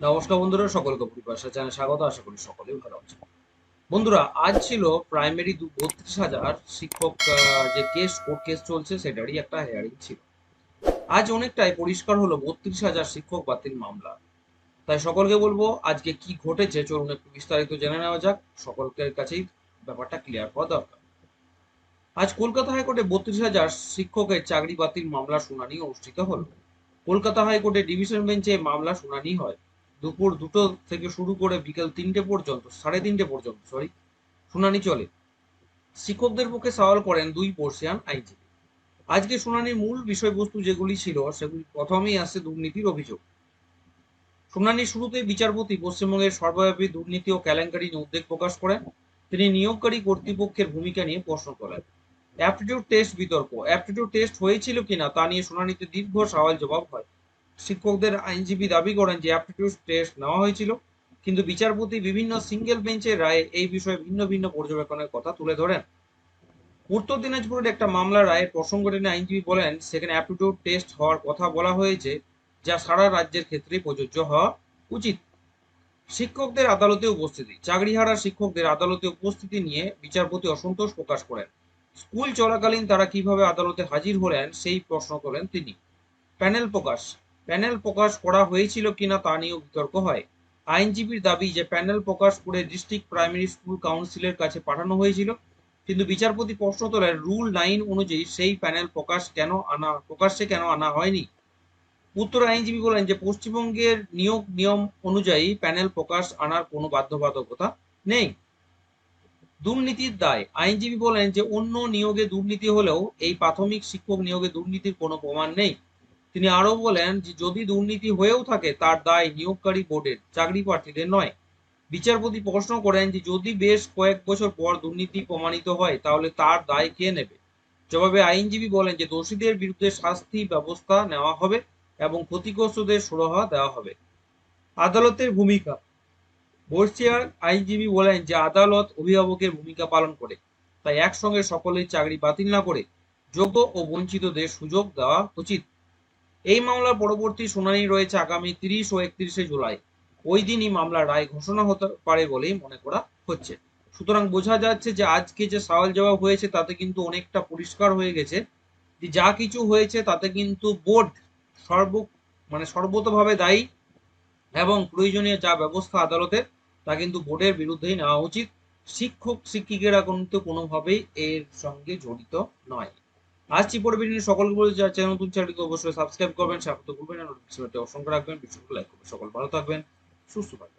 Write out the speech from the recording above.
নমস্কার বন্ধুরা, সকলকে পরিভাষা চ্যানেল স্বাগত। আশা করি সকলেই ভালো আছে বন্ধুরা, আজ ছিল প্রাইমারি দু বত্রিশ হাজার শিক্ষক যে কেস কোর্ট কেস চলছে, সেটারই একটা হেয়ারিং ছিল। আজ অনেকটাই পরিষ্কার হলো বত্রিশ হাজার শিক্ষক বাতিল মামলা। তাই সকলকে বলব, আজকে কি ঘটেছে চলুন একটু বিস্তারিত জেনে নেওয়া যাক। সকলের কাছেই ব্যাপারটা ক্লিয়ার করা দরকার। আজ কলকাতা হাইকোর্টে বত্রিশ হাজার শিক্ষকের চাকরি বাতিল মামলা শুনানি অনুষ্ঠিত হলো। কলকাতা হাইকোর্টে ডিভিশন বেঞ্চে মামলা শুনানি হয়। দুপুর দুটো থেকে শুরু করে বিকেল তিনটে পর্যন্ত, সাড়ে তিনটে পর্যন্ত সরি শুনানি চলে। শিক্ষকদের পক্ষে সওয়াল করেন দুই বর্ষিয়ান আইনজীবী। আজকে শুনানির মূল বিষয়বস্তু যেগুলি ছিল, সেগুলি প্রথমেই আসছে দুর্নীতির অভিযোগ। শুনানির শুরুতে বিচারপতি পশ্চিমবঙ্গের সর্বব্যাপী দুর্নীতি ও কেলেঙ্কারি নিয়ে উদ্বেগ প্রকাশ করেন। তিনি নিয়োগকারী কর্তৃপক্ষের ভূমিকা নিয়ে প্রশ্ন করেন অ্যাপটিটিউড টেস্ট বিতর্ক, অ্যাপটিটিউড টেস্ট হয়েছিল কিনা তা নিয়ে শুনানিতে দীর্ঘ সওয়াল জবাব হয়। শিক্ষকদের আইনজীবী দাবি করেন যে অ্যাপটিটিউড টেস্ট নেওয়া হয়েছিল, কিন্তু বিচারপতি বিভিন্ন সিঙ্গেল বেঞ্চের রায়ে এই বিষয়ে ভিন্ন ভিন্ন পর্যবেক্ষণের কথা তুলে ধরেন। উত্তর দিনাজপুরের একটা মামলার রায়ের প্রসঙ্গ টেনে আইনজীবী বলেন, সেখানে অ্যাপটিটিউড টেস্ট হওয়ার কথা বলা হয়েছে, যা সারা রাজ্যের ক্ষেত্রে প্রযোজ্য হওয়া উচিত। শিক্ষকদের আদালতে উপস্থিতি। চাকরিহারা শিক্ষকদের আদালতে উপস্থিতি নিয়ে বিচারপতি অসন্তোষ প্রকাশ করেন। স্কুল চলাকালীন তারা কীভাবে আদালতে হাজির হলেন, সেই প্রশ্ন তোলেন তিনি। প্যানেল প্রকাশ। প্যানেল প্রকাশ করা হয়েছিল কিনা তা নিয়েও বিতর্ক হয়। আইনজীবীর দাবি যে প্যানেল প্রকাশ করে ডিস্ট্রিক্ট প্রাইমারি স্কুল কাউন্সিলের কাছে পাঠানো হয়েছিল, কিন্তু বিচারপতি প্রশ্ন তোলেন রুল নাইন অনুযায়ী সেই প্যানেল প্রকাশ কেন আনা, প্রকাশ্যে কেন আনা হয়নি? উত্তর আইনজীবী বলেন যে পশ্চিমবঙ্গের নিয়োগ নিয়ম অনুযায়ী প্যানেল প্রকাশ আনার কোনো বাধ্যবাধকতা নেই। দুর্নীতির দায়। আইনজীবী বলেন যে অন্য নিয়োগে দুর্নীতি হলেও এই প্রাথমিক শিক্ষক নিয়োগে দুর্নীতির কোনো প্রমাণ নেই। তিনি আরও বলেন যে, যদি দুর্নীতি হয়েও থাকে, তার দায় নিয়োগকারী বোর্ডের, চাকরি প্রার্থীদের নয়। বিচারপতি প্রশ্ন করেন যে, যদি বেশ কয়েক বছর পর দুর্নীতি প্রমাণিত হয়, তাহলে তার দায় কে নেবে? জবাবে আইনজীবী বলেন যে, দোষীদের বিরুদ্ধে শাস্তি ব্যবস্থা নেওয়া হবে এবং ক্ষতিগ্রস্তদের সুরাহা দেওয়া হবে। আদালতের ভূমিকা। বর্ষিয়ার আইনজীবী বলেন যে, আদালত অভিভাবকের ভূমিকা পালন করে, তাই একসঙ্গে সকলের চাকরি বাতিল না করে যোগ্য ও বঞ্চিতদের সুযোগ দেওয়া উচিত। এই মামলার পরবর্তী শুনানি রয়েছে আগামী তিরিশ ও একত্রিশে জুলাই। ওই দিনই মামলার রায় ঘোষণা হতে পারে বলেই মনে করা হচ্ছে। সুতরাং বোঝা যাচ্ছে যে আজকে যে সওয়াল জবাব হয়েছে, তাতে কিন্তু অনেকটা পরিষ্কার হয়ে গেছে যে যা কিছু হয়েছে, তাতে কিন্তু বোর্ড সর্ব মানে সর্বতভাবে দায়ী এবং প্রয়োজনীয় যা ব্যবস্থা আদালতের, তা কিন্তু বোর্ডের বিরুদ্ধেই নেওয়া উচিত। শিক্ষক, শিক্ষিকেরা কিন্তু কোনোভাবেই এর সঙ্গে জড়িত নয়। আসছি পরে দিনে সকলকে বলতে যার চ্যানেল নতুন চ্যানেলকে অবশ্যই সাবস্ক্রাইব করবেন। স্বাগত করবেন আর অসংখ্য রাখবেন। ভিডিওটি লাইক করবেন। সকল ভালো থাকবেন, সুস্থ থাকবেন।